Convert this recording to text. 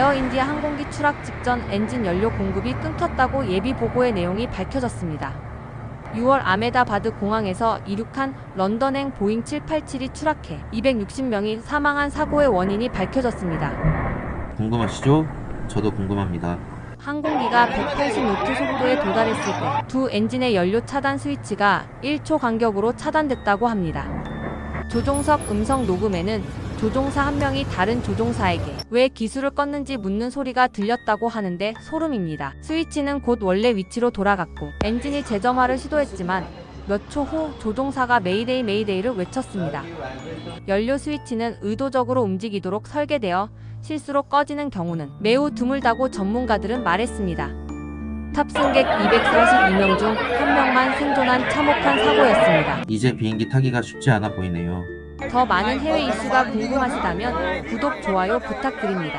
에어인디아 항공기 추락 직전 엔진 연료 공급이 끊겼다고 예비 보고의 내용이 밝혀졌습니다. 6월 아메다바드 공항에서 이륙한 런던행 보잉 787이 추락해 260명이 사망한 사고의 원인이 밝혀졌습니다. 궁금하시죠? 저도 궁금합니다. 항공기가 180노트 속도에 도달했을 때 두 엔진의 연료 차단 스위치가 1초 간격으로 차단됐다고 합니다. 조종석 음성 녹음에는 조종사 한 명이 다른 조종사에게 왜 기술을 껐는지 묻는 소리가 들렸다고 하는데 소름입니다. 스위치는 곧 원래 위치로 돌아갔고 엔진이 재점화를 시도했지만 몇 초 후 조종사가 메이데이 메이데이를 외쳤습니다. 연료 스위치는 의도적으로 움직이도록 설계되어 실수로 꺼지는 경우는 매우 드물다고 전문가들은 말했습니다. 탑승객 242명 중 한 명만 생존한 참혹한 사고였습니다. 이제 비행기 타기가 쉽지 않아 보이네요. 더 많은 해외 이슈가 궁금하시다면 구독, 좋아요 부탁드립니다.